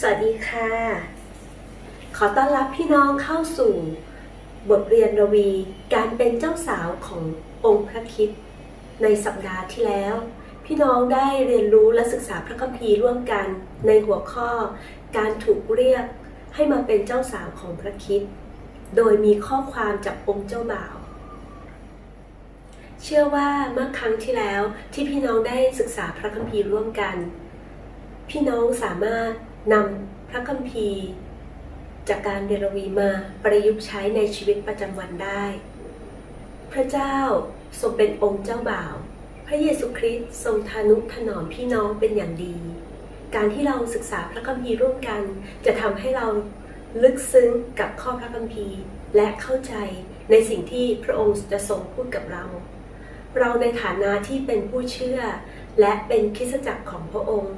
สวัสดีค่ะ ขอต้อนรับพี่น้องเข้าสู่ บทเรียนรวีการเป็นเจ้าสาวขององค์พระคิดในสัปดาห์ที่แล้ว พี่น้องได้เรียนรู้และศึกษาพระคัมภีร์ร่วมกันในหัวข้อ การถูกเรียกให้มาเป็นเจ้าสาวของพระคิดโดยมีข้อความจากองค์เจ้าบ่าว เชื่อว่าเมื่อครั้งที่แล้วที่พี่น้องได้ศึกษาพระคัมภีร์ร่วมกัน พี่น้องสามารถนำพระคัมภีร์ จากการเรียนรวีมาประยุกต์ใช้ในชีวิตประจำวันได้ พระเจ้าทรงเป็นองค์เจ้าบ่าว พระเยซูคริสต์ทรงทานุถนอมพี่น้องเป็นอย่างดี การที่เราศึกษาพระคัมภีร์ร่วมกัน จะทำให้เราลึกซึ้งกับข้อพระคัมภีร์ และเข้าใจในสิ่งที่พระองค์จะทรงพูดกับเรา เราในฐานะที่เป็นผู้เชื่อ และเป็นคริสตจักรของพระองค์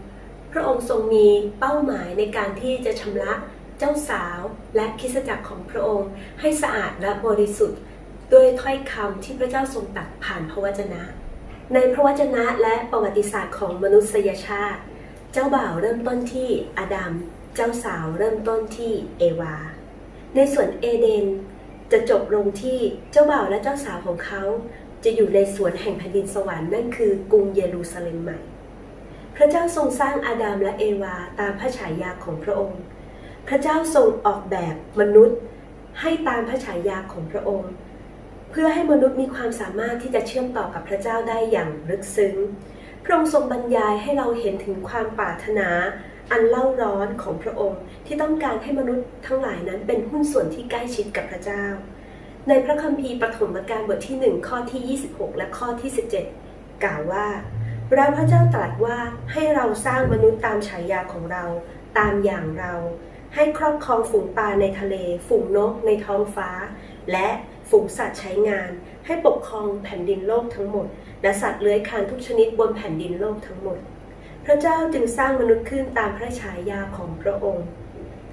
พระองค์ทรงมีเป้าหมายในการที่จะชำระเจ้าสาวและคริสตจักรของพระองค์ ให้สะอาดและบริสุทธิ์ด้วยถ้อยคำที่พระเจ้าทรงตรัสผ่านพระวจนะ ในพระวจนะและประวัติศาสตร์ของมนุษยชาติ เจ้าบ่าวเริ่มต้นที่อาดัม เจ้าสาวเริ่มต้นที่เอวา ในส่วนเอเดนจะจบลงที่เจ้าบ่าวและเจ้าสาวของเขา จะอยู่ในสวนแห่งแผ่นดินสวรรค์นั่นคือกรุงเยรูซาเล็มใหม่ พระเจ้าทรงสร้างอาดัมและเอวาตามพระฉายาของพระองค์ พระเจ้าทรงออกแบบมนุษย์ให้ตามพระฉายาของพระองค์ เพื่อให้มนุษย์มีความสามารถที่จะเชื่อมต่อกับพระเจ้าได้อย่างลึกซึ้ง พระองค์ทรงบรรยายให้เราเห็นถึงความปรารถนาอันเล่าร้อนของพระองค์ที่ต้องการให้มนุษย์ทั้งหลายนั้นเป็นหุ้นส่วนที่ใกล้ชิดกับพระเจ้า ในพระคัมภีร์ปฐมกาลบทที่ 1 ข้อที่ 26 และข้อที่ 17 กล่าวว่า แล้วพระเจ้าตรัสว่าให้เราสร้างมนุษย์ตามฉายาของเรา ตามอย่างเรา ให้ครอบครองฝูงปลาในทะเล ฝูงนกในท้องฟ้า และฝูงสัตว์ใช้งาน ให้ปกครองแผ่นดินโลกทั้งหมด และสัตว์เลื้อยคลานทุกชนิดบนแผ่นดินโลกทั้งหมด พระเจ้าจึงสร้างมนุษย์ขึ้นตามพระฉายาของพระองค์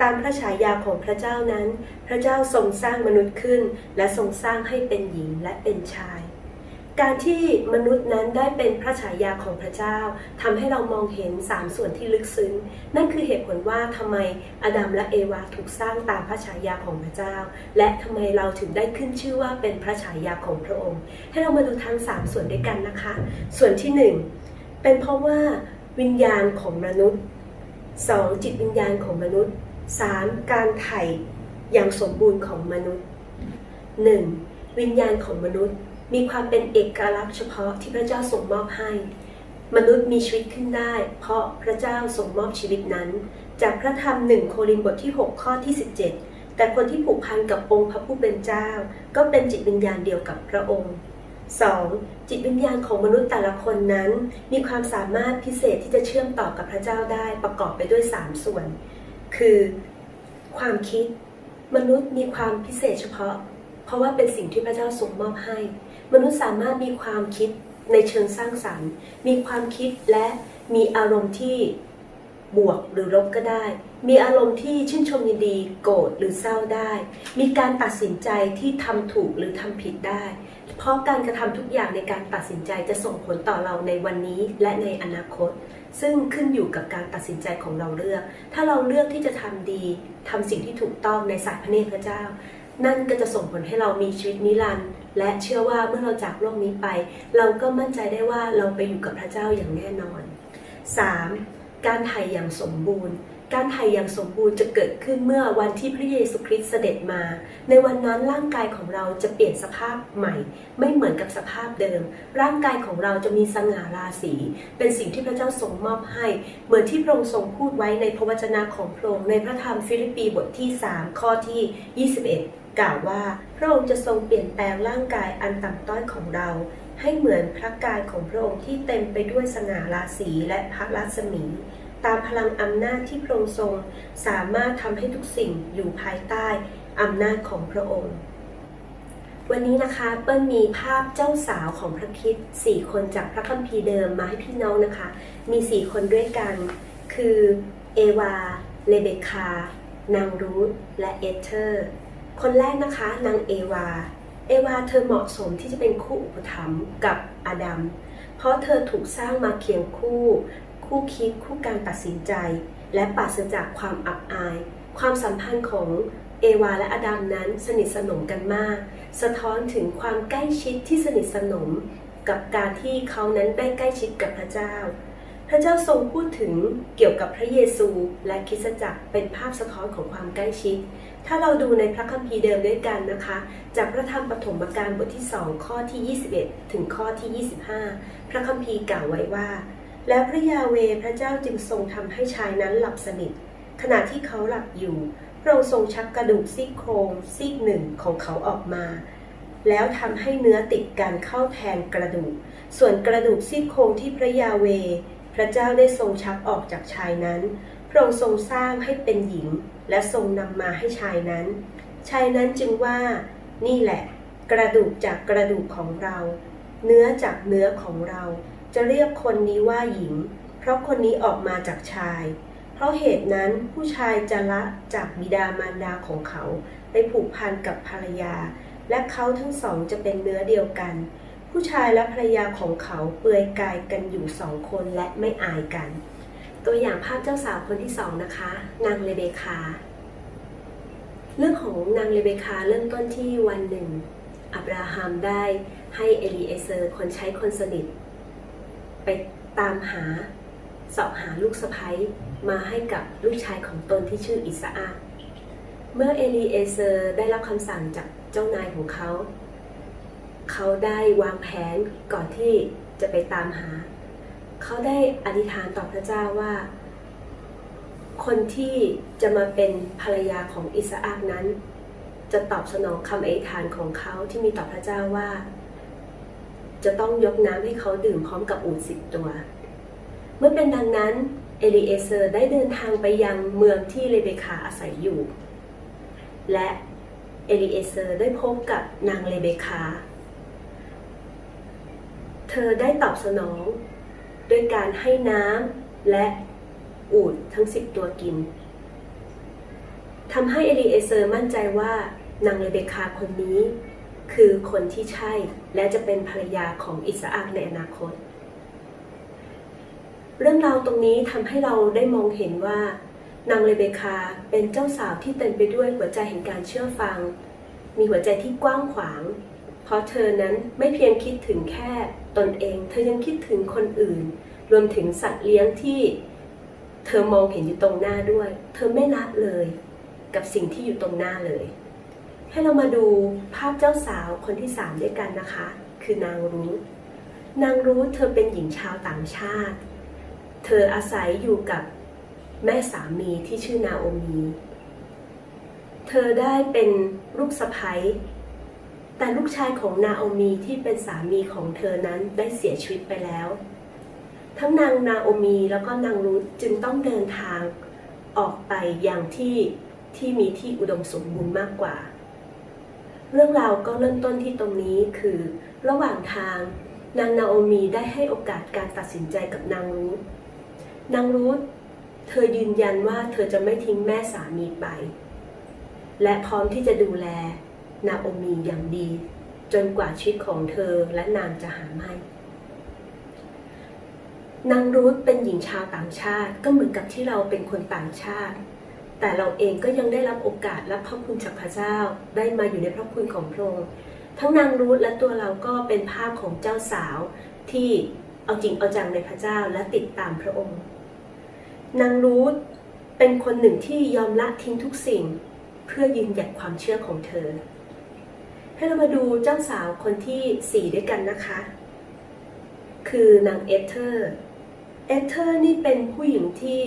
ตามพระฉายาของพระเจ้านั้น พระเจ้าทรงสร้างมนุษย์ขึ้น และทรงสร้างให้เป็นหญิงและเป็นชาย การที่มนุษย์นั้นได้เป็นพระฉายาของพระเจ้าทำให้เรามองเห็นสามส่วนที่ลึกซึ้ง นั่นคือเหตุผลว่าทำไมอาดัมและเอวาถูกสร้างตามพระฉายาของพระเจ้า และทำไมเราถึงได้ขึ้นชื่อว่าเป็นพระฉายาของพระองค์ ให้เรามาดูทั้งสามส่วนด้วยกันนะคะ ส่วนที่หนึ่งเป็นเพราะว่าวิญญาณของมนุษย์สองจิตวิญญาณของมนุษย์สามการไถ่อย่างสมบูรณ์ของมนุษย์หนึ่งวิญญาณของมนุษย์ มีความเป็นเอกลักษณ์เฉพาะที่พระเจ้าทรงมอบให้ มนุษย์มีชีวิตขึ้นได้ เพราะพระเจ้าทรงมอบชีวิตนั้น จากพระธรรมหนึ่งโครินธ์บทที่ 6 ข้อที่ 17 แต่คนที่ผูกพันกับองค์พระผู้เป็นเจ้า ก็เป็นจิตวิญญาณเดียวกับพระองค์ 2. จิตวิญญาณของมนุษย์แต่ละคนนั้น มีความสามารถพิเศษที่จะเชื่อมต่อกับพระเจ้าได้ประกอบไปด้วย 3 ส่วน คือ ความคิด มนุษย์มีความพิเศษเฉพาะ เพราะว่าเป็นสิ่งที่พระเจ้าทรงมอบให้ มนุษย์สามารถมีความคิดในเชิงสร้างสรรค์ มีความคิดและมีอารมณ์ที่บวกหรือลบก็ได้ มีอารมณ์ที่ชื่นชมยินดี โกรธหรือเศร้าได้ มีการตัดสินใจที่ทำถูกหรือทำผิดได้ เพราะการกระทำทุกอย่างในการตัดสินใจจะส่งผลต่อเราในวันนี้และในอนาคต ซึ่งขึ้นอยู่กับการตัดสินใจของเราเลือก ถ้าเราเลือกที่จะทำดีทำสิ่งที่ถูกต้องในสายพระเนตรพระเจ้า นั่นก็จะส่งผลให้เรามีชีวิตนิรันดร์ และเชื่อว่าเมื่อเราจากโลกนี้ไป เราก็มั่นใจได้ว่าเราไปอยู่กับพระเจ้าอย่างแน่นอน 3. การไถ่อย่างสมบูรณ์ การไถ่อย่างสมบูรณ์จะเกิดขึ้นเมื่อวันที่พระเยซูคริสต์เสด็จมา ในวันนั้นร่างกายของเราจะเปลี่ยนสภาพใหม่ ไม่เหมือนกับสภาพเดิม ร่างกายของเราจะมีสง่าราศี เป็นสิ่งที่พระเจ้าทรงมอบให้ เหมือนที่พระองค์ทรงพูดไว้ในพระวจนะของพระองค์ในพระธรรมฟิลิปปีบทที่ 3 ข้อที่ 21 กล่าวว่าพระองค์จะทรงเปลี่ยนแปลงร่างกายอันต่ำต้อยของเรา ให้เหมือนพระกายของพระองค์ที่เต็มไปด้วยสง่าราศีและพระรัศมี ตามพลังอำนาจที่พระองค์ทรงสามารถทำให้ทุกสิ่งอยู่ภายใต้อำนาจของพระองค์ วันนี้นะคะเปิ้ลมีภาพเจ้าสาวของพระคิดสี่คนจากพระคัมภีร์เดิมมาให้พี่น้องนะคะ มีสี่คนด้วยกัน คือเอวา เลเบคานางรูธและเอเธอร์ คนแรกนะคะนางเอวา เอวาเธอเหมาะสมที่จะเป็นคู่อุปถัมภ์กับอาดัม เพราะเธอถูกสร้างมาเคียงคู่ คู่คิดคู่การตัดสินใจ และปราศจากความอับอาย ความสัมพันธ์ของเอวาและอดัมนั้นสนิทสนมกันมาก สะท้อนถึงความใกล้ชิดที่สนิทสนมกับการที่เขานั้นได้ใกล้ชิดกับพระเจ้า พระเจ้าทรงพูดถึงเกี่ยวกับพระเยซูและคริสตจักรเป็นภาพสะท้อนของความใกล้ชิด ถ้าเราดูในพระคัมภีร์เดิมด้วยกันนะคะ จากพระธรรมปฐมกาลบทที่ 2 ข้อที่ 21 ถึงข้อที่ 25 พระคัมภีร์กล่าวไว้ว่า แล้วพระยาเวพระเจ้าจึงทรงทำให้ชายนั้นหลับสนิท ขณะที่เขาหลับอยู่ พระองค์ทรงชักกระดูกซี่โครงซีกหนึ่งของเขาออกมา แล้วทำให้เนื้อติดกันเข้าแทนกระดูก ส่วนกระดูกซี่โครงที่พระยาเว พระเจ้าได้ทรงชักออกจากชายนั้น ระองค์ทรงสร้างให้เป็นหญิง และทรงนำมาให้ชายนั้น ชายนั้นจึงว่านี่แหละ กระดูกจากกระดูกของเรา เนื้อจากเนื้อของเรา จะเรียกคนนี้ว่าหญิง เพราะคนนี้ออกมาจากชาย เพราะเหตุนั้นผู้ชายจะละจากบิดามารดาของเขาไปผูกพันกับภรรยา และเขาทั้งสองจะเป็นเนื้อเดียวกัน ผู้ชายและภรรยาของเขาเปลือยกายกันอยู่สองคนและไม่อายกัน ตัวอย่างภาพเจ้าสาวคนที่สองนะคะ นางเลเบคา เรื่องของนางเลเบคาเริ่มต้นที่วันหนึ่ง อับราฮัมได้ให้เอลีเอเซอร์คนใช้คนสนิท ไปตามหาสอบหาลูกสะใภ้มาให้กับลูกชายของตนที่ชื่ออิสอาเมื่อเอลีเอเซอร์ได้รับคำสั่งจากเจ้านายของเขา เขาได้วางแผนก่อนที่จะไปตามหา เขาได้อธิษฐานต่อพระเจ้าว่า คนที่จะมาเป็นภรรยาของอิสอาคนั้น จะตอบสนองคำอธิษฐานของเขาที่มีต่อพระเจ้าว่า จะต้องยกน้ำให้เขาดื่มพร้อมกับอูฐสิบตัว เมื่อเป็นดังนั้นเอลีเอเซอร์ได้เดินทางไปยังเมืองที่เรเบคาอาศัยอยู่ และเอลีเอเซอร์ได้พบกับนางเรเบคา เธอได้ตอบสนอง ด้วยการให้น้ำและอูดทั้งสิบตัวกินทำให้เอลีเอเซอร์มั่นใจว่านางเรเบคาคนนี้ คือคนที่ใช่และจะเป็นภรรยาของอิสอักในอนาคต เรื่องราวตรงนี้ทำให้เราได้มองเห็นว่านางเรเบคาเป็นเจ้าสาวที่เต็มไปด้วยหัวใจแห่งการเชื่อฟัง มีหัวใจที่กว้างขวาง เพราะเธอนั้นไม่เพียงคิดถึงแค่ตนเอง เธอยังคิดถึงคนอื่น รวมถึงสัตว์เลี้ยงที่เธอมองเห็นอยู่ตรงหน้าด้วย เธอไม่ละเลย กับสิ่งที่อยู่ตรงหน้าเลย ให้เรามาดูภาพเจ้าสาวคนที่สามด้วยกันนะคะ คือนางรูธนางรูธเธอเป็นหญิงชาวต่างชาติ เธออาศัยอยู่กับแม่สามีที่ชื่อนาโอมี เธอได้เป็นลูกสะใภ้ แต่ลูกชายของนาโอมีที่เป็นสามีของเธอนั้นได้เสียชีวิตไปแล้ว ทั้งนางนาโอมีแล้วก็นางรูธจึงต้องเดินทางออกไปอย่างที่ที่มีที่อุดมสมบูรณ์มากกว่า เรื่องราวก็เริ่มต้นที่ตรงนี้คือ ระหว่างทาง นางนาโอมีได้ให้โอกาสการตัดสินใจกับนางรูธนางรูธเธอยืนยันว่าเธอจะไม่ทิ้งแม่สามีไป และพร้อมที่จะดูแล นาโอมีอย่างดี จนกว่าชีวิตของเธอและนางจะหาไม่นางรูธเป็นหญิงชาวต่างชาติก็เหมือนกับที่เราเป็นคนต่างชาติ แต่เราเองก็ยังได้รับโอกาสรับพระคุณจากพระเจ้าได้มาอยู่ในพระคุณของพระองค์ทั้งนางรูธและตัวเราก็เป็นภาพของเจ้าสาวที่เอาจริงเอาจังในพระเจ้าและติดตามพระองค์ นางรูธเป็นคนหนึ่งที่ยอมละทิ้งทุกสิ่ง เพื่อยืนหยัดความเชื่อของเธอ ให้เรามาดูเจ้าสาวคนที่สี่ด้วยกันนะคะ คือนางเอเธอร์ เอเธอร์นี่เป็นผู้หญิงที่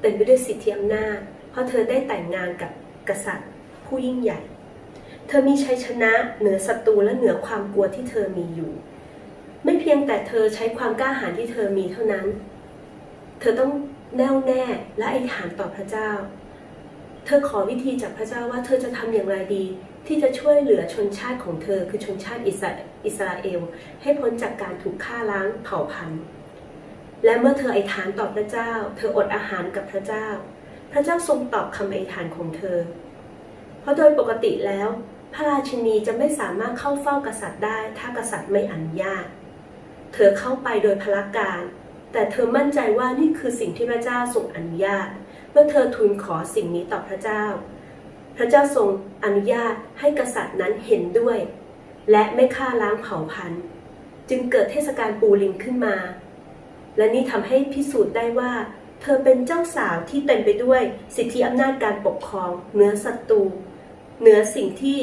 เต็มไปด้วยสิทธิอำนาจ เพราะเธอได้แต่งงานกับกษัตริย์ ผู้ยิ่งใหญ่ เธอมีชัยชนะเหนือศัตรูและเหนือความกลัวที่เธอมีอยู่ ไม่เพียงแต่เธอใช้ความกล้าหาญที่เธอมีเท่านั้น เธอต้องแน่วแน่และอธิษฐานต่อพระเจ้า เธอขอวิธีจากพระเจ้าว่าเธอจะทำอย่างไรดี ที่จะช่วยเหลือชนชาติของเธอคือชนชาติอิสราสราเอล ให้พ้นจากการถูกฆ่าล้างเผ่าพันธุ์ และเมื่อเธออธิษฐานต่อพระเจ้า เธออดอาหารกับพระเจ้า พระเจ้าทรงตอบคำอธิษฐานของเธอ เพราะโดยปกติแล้ว พระราชินีจะไม่สามารถเข้าเฝ้ากษัตริย์ได้ ถ้ากษัตริย์ไม่อนุญาต เธอเข้าไปโดยพละการ แต่เธอมั่นใจว่านี่คือสิ่งที่พระเจ้าทรงอนุญาต เมื่อเธอทูลขอสิ่งนี้ต่อพระเจ้า พระเจ้าทรงอนุญาตให้กษัตริย์นั้นเห็นด้วย และไม่ฆ่าล้างเผ่าพันธุ์ จึงเกิดเทศกาลปูลิมขึ้นมา และนี่ทำให้พิสูจน์ได้ว่า เธอเป็นเจ้าสาวที่เต็มไปด้วยสิทธิอำนาจการปกครองเหนือศัตรูเหนือสิ่งที่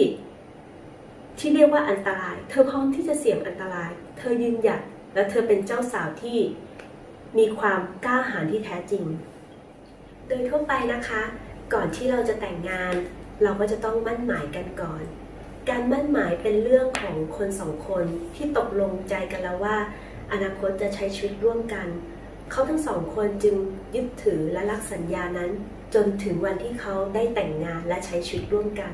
ที่เรียกว่าอันตราย เธอพร้อมที่จะเสี่ยงอันตราย เธอยืนหยัดและเธอเป็นเจ้าสาวที่มีความกล้าหาญที่แท้จริง โดยทั่วไปนะคะ ก่อนที่เราจะแต่งงาน เราก็จะต้องมั่นหมายกันก่อน การมั่นหมายเป็นเรื่องของคนสองคนที่ตกลงใจกันแล้วว่า อนาคตจะใช้ชีวิตร่วมกัน เขาทั้งสองคนจึงยึดถือและรักสัญญานั้น จนถึงวันที่เขาได้แต่งงานและใช้ชีวิตร่วมกัน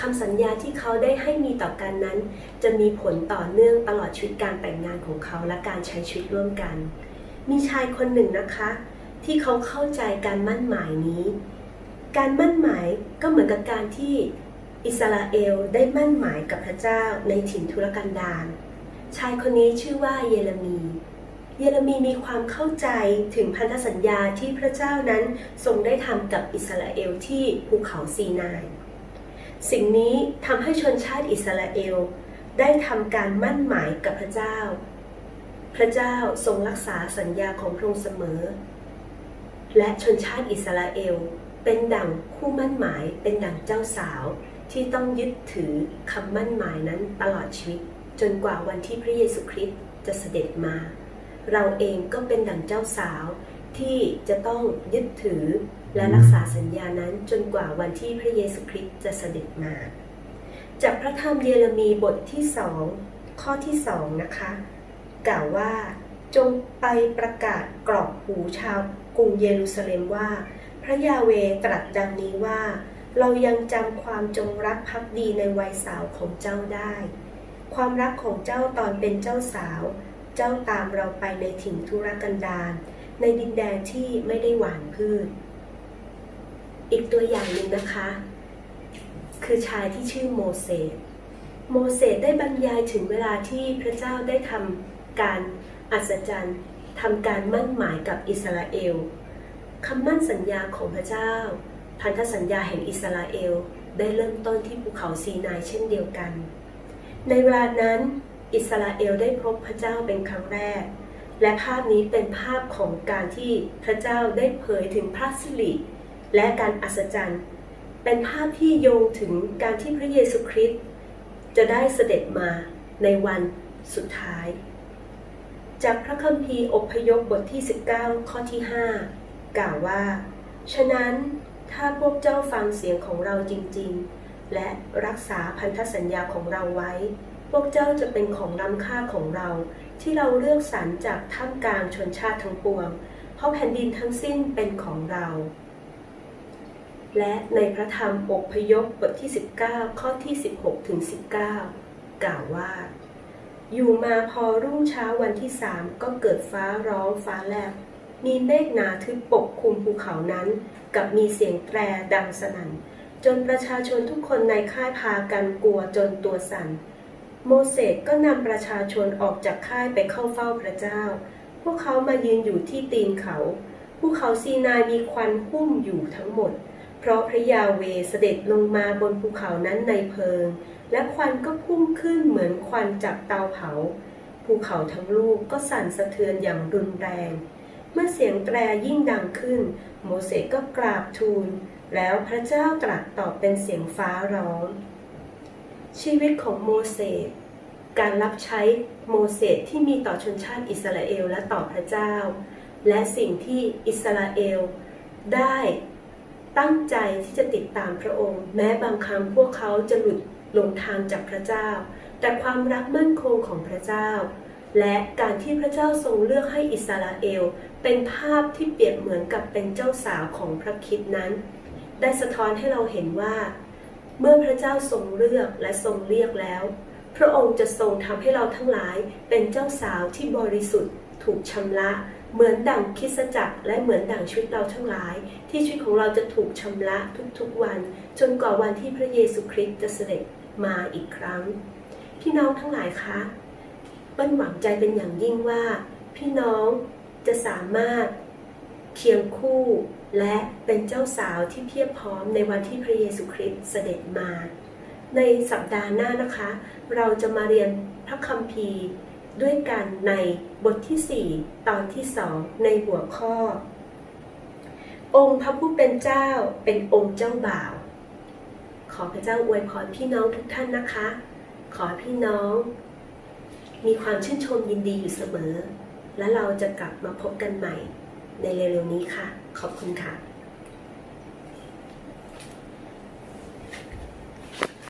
คำสัญญาที่เขาได้ให้มีต่อกันนั้น จะมีผลต่อเนื่องตลอดชีวิตการแต่งงานของเขาและการใช้ชีวิตร่วมกัน มีชายคนหนึ่งนะคะ ที่เขาเข้าใจการมั่นหมายนี้ การมั่นหมายก็เหมือนกับการที่อิสราเอลได้มั่นหมายกับพระเจ้าในถิ่นทุรกันดารชายคนนี้ชื่อว่าเยเรมี เยเรมีมีความเข้าใจถึงพันธสัญญาที่พระเจ้านั้นทรงได้ทำกับอิสราเอลที่ภูเขาซีนาย สิ่งนี้ทำให้ชนชาติอิสราเอลได้ทำการมั่นหมายกับพระเจ้า พระเจ้าทรงรักษาสัญญาของพระองค์เสมอ และชนชาติอิสราเอล เป็นดั่งคู่มั่นหมาย เป็นดั่งเจ้าสาว ที่ต้องยึดถือคำมั่นหมายนั้นตลอดชีวิต จนกว่าวันที่พระเยซูคริสต์จะเสด็จมา เราเองก็เป็นดั่งเจ้าสาวที่จะต้องยึดถือและรักษาสัญญานั้นจนกว่าวันที่พระเยซูคริสต์จะเสด็จมา จากพระธรรมเยเรมีบทที่สองข้อที่สองนะคะ กล่าวว่าจงไปประกาศกรอกหูชาวกรุงเยรูซาเล็มว่า พระยาเวตรัสดังนี้ว่า เรายังจำความจงรักภักดีในวัยสาวของเจ้าได้ ความรักของเจ้าตอนเป็นเจ้าสาว เจ้าตามเราไปในถิ่นทุรกันดารในดินแดนที่ไม่ได้หวานพืช อีกตัวอย่างหนึ่งนะคะ คือชายที่ชื่อโมเสสโมเสสได้บรรยายถึงเวลาที่พระเจ้าได้ทำการอัศจรรย์ทำการมั่นหมายกับอิสราเอล คำมั่นสัญญาของพระเจ้า พันธสัญญาแห่งอิสราเอลได้เริ่มต้นที่ภูเขาซีนายเช่นเดียวกัน ในเวลานั้น อิสราเอลได้พบพระเจ้าเป็นครั้งแรก และภาพนี้เป็นภาพของการที่พระเจ้าได้เผยถึงพระสิริและการอัศจรรย์ เป็นภาพที่โยงถึงการที่พระเยซูคริสต์จะได้เสด็จมาในวันสุดท้าย จากพระคัมภีร์อพยพบทที่ 19 ข้อที่ 5 กล่าวว่า ฉะนั้นถ้าพวกเจ้าฟังเสียงของเราจริง ๆ และรักษาพันธสัญญาของเราไว้ พวกเจ้าจะเป็นของล้ำค่าของเรา ที่เราเลือกสรรจากท่ามกลางชนชาติทั้งปวง เพราะแผ่นดินทั้งสิ้นเป็นของเรา และในพระธรรมอพยพบทที่ 19 ข้อที่ 16ถึง19 กล่าวว่าอยู่มาพอรุ่งเช้าวันที่สามก็เกิดฟ้าร้องฟ้าแลบ มีเมฆหนาทึบปกคลุมภูเขานั้น กับมีเสียงแตรดังสนั่น จนประชาชนทุกคนในค่ายพากันกลัวจนตัวสั่น โมเสสก็นำประชาชนออกจากค่ายไปเข้าเฝ้าพระเจ้า พวกเขามายืนอยู่ที่ตีนเขา ภูเขาซีนายมีควันหุ้มอยู่ทั้งหมด เพราะพระยาเวเสด็จลงมาบนภูเขานั้นในเพลิง และควันก็พุ่งขึ้นเหมือนควันจากเตาเผา ภูเขาทั้งลูกก็สั่นสะเทือนอย่างรุนแรง เมื่อเสียงแตรยิ่งดังขึ้น โมเสสก็กราบทูล แล้วพระเจ้าตรัสตอบเป็นเสียงฟ้าร้อง ชีวิตของโมเสสการรับใช้โมเสสที่มีต่อชนชาติอิสราเอลและต่อพระเจ้า และสิ่งที่อิสราเอลได้ตั้งใจที่จะติดตามพระองค์ แม้บางครั้งพวกเขาจะหลุดหลงทางจากพระเจ้า แต่ความรักมั่นคงของพระเจ้า และการที่พระเจ้าทรงเลือกให้อิสราเอล เป็นภาพที่เปรียบเหมือนกับเป็นเจ้าสาวของพระคิดนั้น ได้สะท้อนให้เราเห็นว่า เมื่อพระเจ้าทรงเลือกและทรงเรียกแล้ว พระองค์จะทรงทำให้เราทั้งหลายเป็นเจ้าสาวที่บริสุทธิ์ ถูกชำระเหมือนดั่งคิสจักรและเหมือนดั่งชีวิตเราทั้งหลาย ที่ชีวิตของเราจะถูกชำระทุกๆวัน จนกว่าวันที่พระเยซูคริสต์จะเสด็จมาอีกครั้ง พี่น้องทั้งหลายคะเปิ้ลหวังใจเป็นอย่างยิ่งว่า พี่น้อง จะสามารถเคียงคู่และเป็นเจ้าสาวที่เพียบพร้อมในวันที่พระเยซูคริสต์เสด็จมา ในสัปดาห์หน้านะคะ เราจะมาเรียนพระคัมภีร์ด้วยกันในบทที่ 4 ตอนที่ 2 ในหัวข้อ องค์พระผู้เป็นเจ้าเป็นองค์เจ้าบ่าว ขอพระเจ้าอวยพรพี่น้องทุกท่านนะคะ ขอพี่น้อง มีความชื่นชมยินดีอยู่เสมอ และเราจะกลับมาพบกันใหม่ในเร็วๆนี้ค่ะ ขอบคุณค่ะ